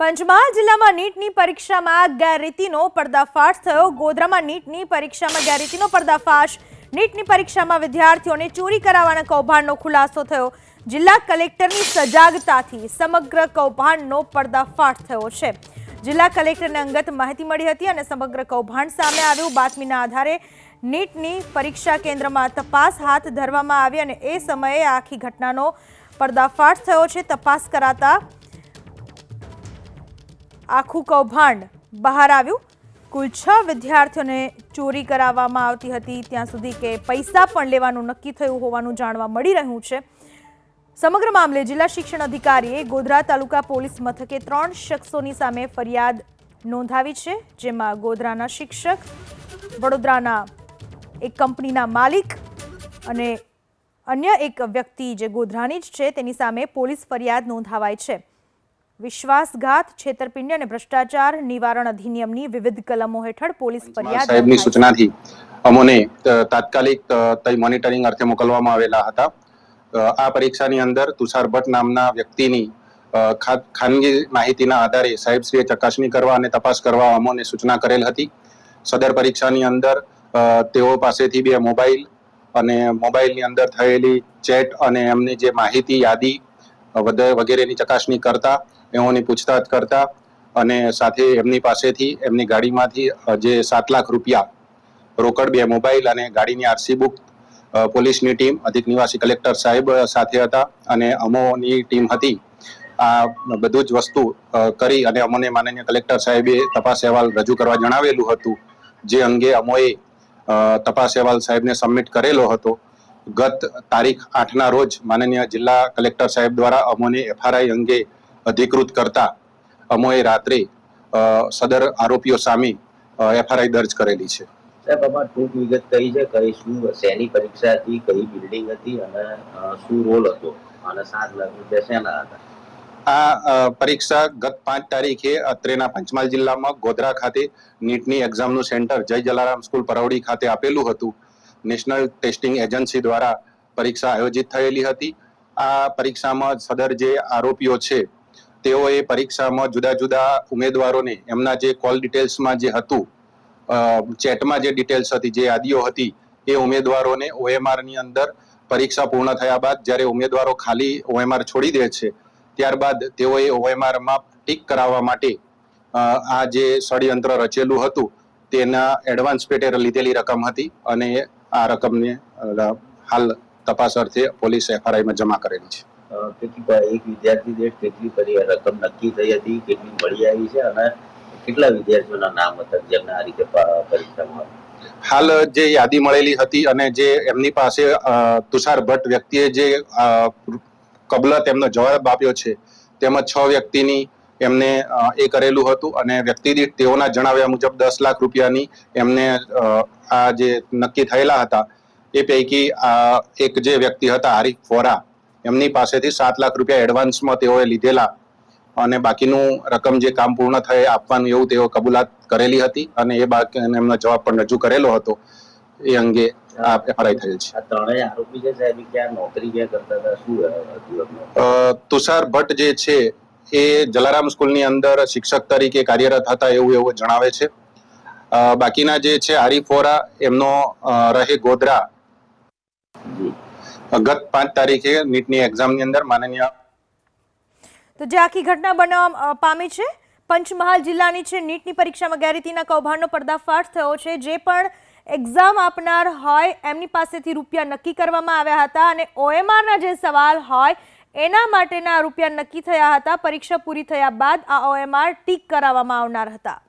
પંચમહાલ જિલ્લામાં નીટની પરીક્ષામાં ગેરરીતિનો પર્દાફાશ થયો. ગોધરામાં નીટની પરીક્ષામાં ગેરરીતિનો પર્દાફાશ. નીટની પરીક્ષામાં વિદ્યાર્થીઓને ચોરી કરાવવાના કૌભાંડનો ખુલાસો થયો. જિલ્લા કલેક્ટરની સજાગતાથી સમગ્ર કૌભાંડનો પર્દાફાશ થયો છે. જિલ્લા કલેક્ટરને અંગત માહિતી મળી હતી અને સમગ્ર કૌભાંડ સામે આવ્યું. બાતમીના આધારે નીટની પરીક્ષા કેન્દ્રમાં તપાસ હાથ ધરવામાં આવી અને એ સમયે આખી ઘટનાનો પર્દાફાશ થયો છે. તપાસ કરાતા આખું કૌભાંડ બહાર આવ્યું. કુલ છ વિદ્યાર્થીઓને ચોરી કરાવવામાં આવતી હતી. ત્યાં સુધી કે પૈસા પણ લેવાનું નક્કી થયું હોવાનું જાણવા મળી રહ્યું છે. સમગ્ર મામલે જિલ્લા શિક્ષણ અધિકારીએ ગોધરા તાલુકા પોલીસ મથકે ત્રણ શખ્સોની સામે ફરિયાદ નોંધાવી છે, જેમાં ગોધરાના શિક્ષક, વડોદરાના એક કંપનીના માલિક અને અન્ય એક વ્યક્તિ જે ગોધરાની જ છે, તેની સામે પોલીસ ફરિયાદ નોંધાવાઈ છે. વિશ્વાસઘાત છેતરપિંડી અને ભ્રષ્ટાચાર નિવારણ અધિનિયમની વિવિધ કલમો હેઠળ પોલીસ ફરિયાદ સાહેબની સૂચનાથી અમોને તાત્કાલિક તઈ મોનિટરિંગ અર્થે મોકલવામાં આવેલા હતા. આ પરીક્ષાની અંદર તુષાર ભટ્ટ નામના વ્યક્તિની ખાનગી માહિતીના આધારે સાહેબશ્રીએ ચકાસણી કરવા અને તપાસ કરવા અમોને સૂચના કરેલ હતી. સદર પરીક્ષાની અંદર તેઓ પાસેથી બે મોબાઈલ અને મોબાઈલની અંદર થયેલી ચેટ અને એમની જે માહિતી યાદી વગેરેની ચકાસણી કરતા, એઓની પૂછતાછ કરતા અને સાથે એમની પાસેથી, એમની ગાડીમાંથી જે સાત લાખ રૂપિયા રોકડ બે મોબાઈલ અને ગાડીની આરસી બુક પોલીસની ટીમ, અધિક નિવાસી કલેક્ટર સાહેબ સાથે હતા અને અમોની ટીમ હતી. આ બધું જ વસ્તુ કરી અને અમને માનનીય કલેક્ટર સાહેબે તપાસ અહેવાલ રજૂ કરવા જણાવેલું હતું, જે અંગે અમોએ તપાસ અહેવાલ સાહેબને સબમિટ કરેલો હતો. ગત તારીખ આઠના રોજ માનનીય જિલ્લા કલેક્ટર સાહેબ દ્વારા અમોને એફઆરઆઈ અંગે અધિકૃત કરતા અમોએ રાત્રે સદર આરોપીઓ સામે એફઆરઆઈ દર્જ કરેલી છે. સાહેબ આમાં ટૂંક વિગત કઈ છે કઈ શું શેની પરીક્ષા હતી કઈ બિલ્ડિંગ હતી અને શું રોલ હતો? અને સાત લાખ રૂપિયા શેના હતા. આ પરીક્ષા ગત પાંચ તારીખે અત્રેના પંચમહાલ જિલ્લામાં ગોધરા ખાતે નીટની એક્ઝામનું સેન્ટર જય જલારામ સ્કૂલ પરવડી ખાતે આપેલું હતું. નેશનલ ટેસ્ટિંગ એજન્સી દ્વારા પરીક્ષા આયોજિત થયેલી હતી. આ પરીક્ષામાં સદર જે આરોપીઓ છે, તેઓએ પરીક્ષામાં જુદા જુદા ઉમેદવારોને એમના જે કોલ ડિટેલ્સમાં જે હતું ચેટમાં જે ડિટેલ્સ હતી, જે યાદીઓ હતી, એ ઉમેદવારોને ઓએમઆરની અંદર પરીક્ષા પૂર્ણ થયા બાદ જ્યારે ઉમેદવારો ખાલી ઓએમઆર છોડી દે છે, ત્યારબાદ તેઓએ ઓએમઆરમાં ટીક કરાવવા માટે આ જે ષડયંત્ર રચેલું હતું, તેના એડવાન્સ પેટે લીધેલી રકમ હતી અને આ રકમને હાલ તપાસ અર્થે પોલીસ એફઆરઆઈમાં જમા કરેલી છે. કેટલી એક વિદ્યાર્થી દીઠ કેટલી કરી રકમ નક્કી થઈ હતી કેટલી મળી આવી છે અને કેટલા વિદ્યાર્થીઓના નામ હતા જેમને આ રીતે પરીક્ષામાં હાલ જે યાદી મળેલી હતી અને જે એમની પાસે તુષાર ભટ્ટ વ્યક્તિએ જે કબલત એમનો જવાબ આપ્યો છે તેમાં છ વ્યક્તિની એમને એ કરેલું હતું અને વ્યક્તિ દીઠ તેઓના જણાવ્યા મુજબ દસ લાખ રૂપિયાની એમને આ જે નક્કી થયેલા હતા એ પૈકી આ એક જે વ્યક્તિ હતા હારિફ ફોરા એમની પાસેથી સાત લાખ રૂપિયા એડવાન્સમાં તેઓએ લીધેલા અને બાકીનું રકમ જે કામ પૂર્ણ થાય આપવાનું એવું તેઓ કબૂલાત કરેલી હતી અને એ બાકી એમનો જવાબ પણ રજૂ કરેલો હતો એ અંગે આ એફઆરઆઈ થયેલ છે. ત્રણેય આરોપી છે સાહેબ ક્યાં નોકરી ક્યાં કરતા હતા? શું હતું એમનું અ, તુષાર ભટ્ટ જે છે એ જલારામ સ્કૂલની અંદર શિક્ષક તરીકે કાર્યરત હતા એવું એવું જણાવે છે. બાકીના જે છે આરીફ એમનો રહે ગોધરા. ગત પાંચ તારીખે નીટની એક્ઝામની અંદર માનનીય તો જે આખી ઘટના બનવા પામી છે, પંચમહાલ જિલ્લાની છે, નીટની પરીક્ષામાં ગેરરીતિના કૌભાંડનો પર્દાફાશ થયો છે, જે પણ એક્ઝામ આપનાર હોય, એમની પાસેથી રૂપિયા નક્કી કરવામાં આવ્યા હતા અને ઓએમઆરના જે સવાલ હોય એના માટેના રૂપિયા નક્કી થયા હતા, પરીક્ષા પૂરી થયા બાદ આ ઓએમઆર ટીક કરાવવામાં આવનાર હતા.